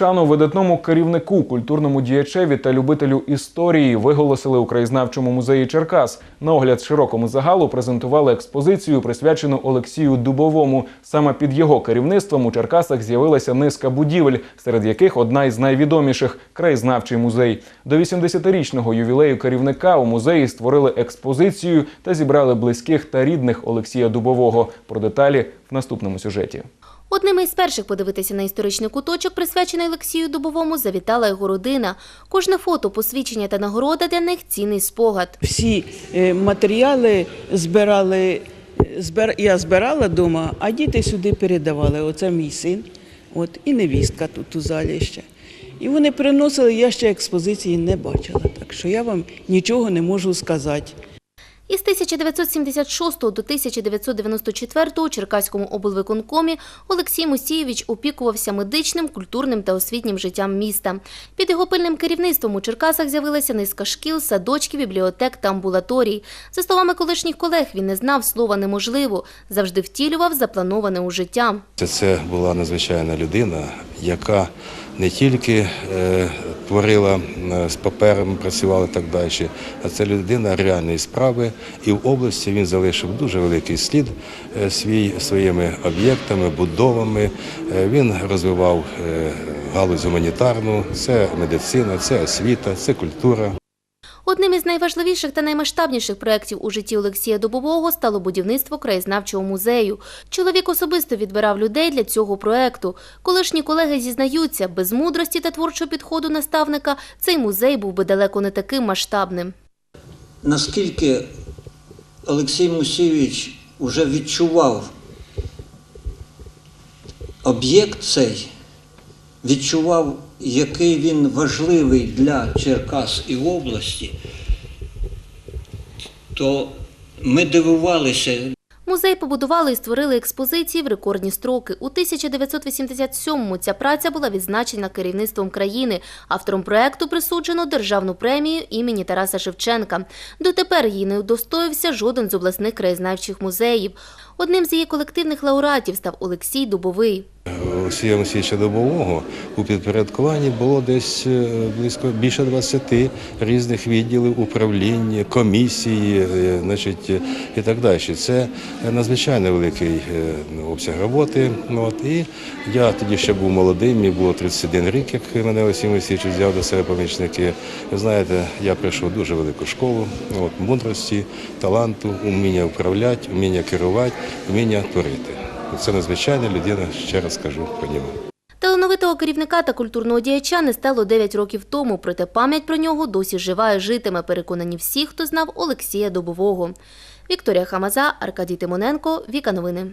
Шану видатному керівнику, культурному діячеві та любителю історії виголосили у краєзнавчому музеї Черкас. На огляд широкому загалу презентували експозицію, присвячену Олексію Дубовому. Саме під його керівництвом у Черкасах з'явилася низка будівель, серед яких одна із найвідоміших краєзнавчий музей. До 80-річного ювілею керівника у музеї створили експозицію та зібрали близьких та рідних Олексія Дубового. Про деталі в наступному сюжеті. Одним із перших подивитися на історичний куточок, присвячений Олексію Дубовому, завітала його родина. Кожне фото, посвідчення та нагорода для них цінний спогад. Всі е, матеріали збирали, е, збир, я збирала вдома, а діти сюди передавали. Оце мій син, от, і невістка тут у залі ще. І вони приносили, я ще експозиції не бачила, так що я вам нічого не можу сказати. Із 1976 до 1994 у Черкаському облвиконкомі Олексій Мусійович опікувався медичним, культурним та освітнім життям міста. Під його пильним керівництвом у Черкасах з'явилася низка шкіл, садочків, бібліотек та амбулаторій. За словами колишніх колег, він не знав слова неможливо, завжди втілював заплановане у життя. Це була надзвичайна людина, яка не тільки е, творила е, з папером, працювала так далі, а це людина реальної справи. І в області він залишив дуже великий слід е, свій, своїми об'єктами, будовами. Він розвивав галузь гуманітарну, це медицина, це освіта, це культура. Одним із найважливіших та наймасштабніших проєктів у житті Олексія Добового стало будівництво краєзнавчого музею. Чоловік особисто відбирав людей для цього проєкту. Колишні колеги зізнаються, без мудрості та творчого підходу наставника цей музей був би далеко не таким масштабним. наскільки Олексій Мусійович вже відчував об'єкт цей, відчував, який він важливий для Черкас і області, то ми дивувалися, Музей побудували і створили експозиції в рекордні строки. У 1987-му ця праця була відзначена керівництвом країни. Автором проекту присуджено державну премію імені Тараса Шевченка. Дотепер її не удостоївся жоден з обласних краєзнавчих музеїв. Одним з її колективних лауреатів став Олексій Дубовий. Олексія Мосійовича Добового у підпорядкуванні було десь е, близько більше 20 різних відділів управління, комісії, е, значить, е, і так далі. Це надзвичайно великий е, обсяг роботи. Ну, От, і я тоді ще був молодий, мені було 31 рік, як мене Олексій Мосійович взяв до себе помічники. Ви знаєте, я прийшов дуже велику школу от, мудрості, таланту, вміння управляти, вміння керувати, вміння творити. Це надзвичайна людина, ще раз кажу про нього. Талановитого керівника та культурного діяча не стало 9 років тому, проте пам'ять про нього досі жива і житиме, переконані всі, хто знав Олексія Добового. Вікторія Хамаза, Аркадій Тимоненко, Віка Новини.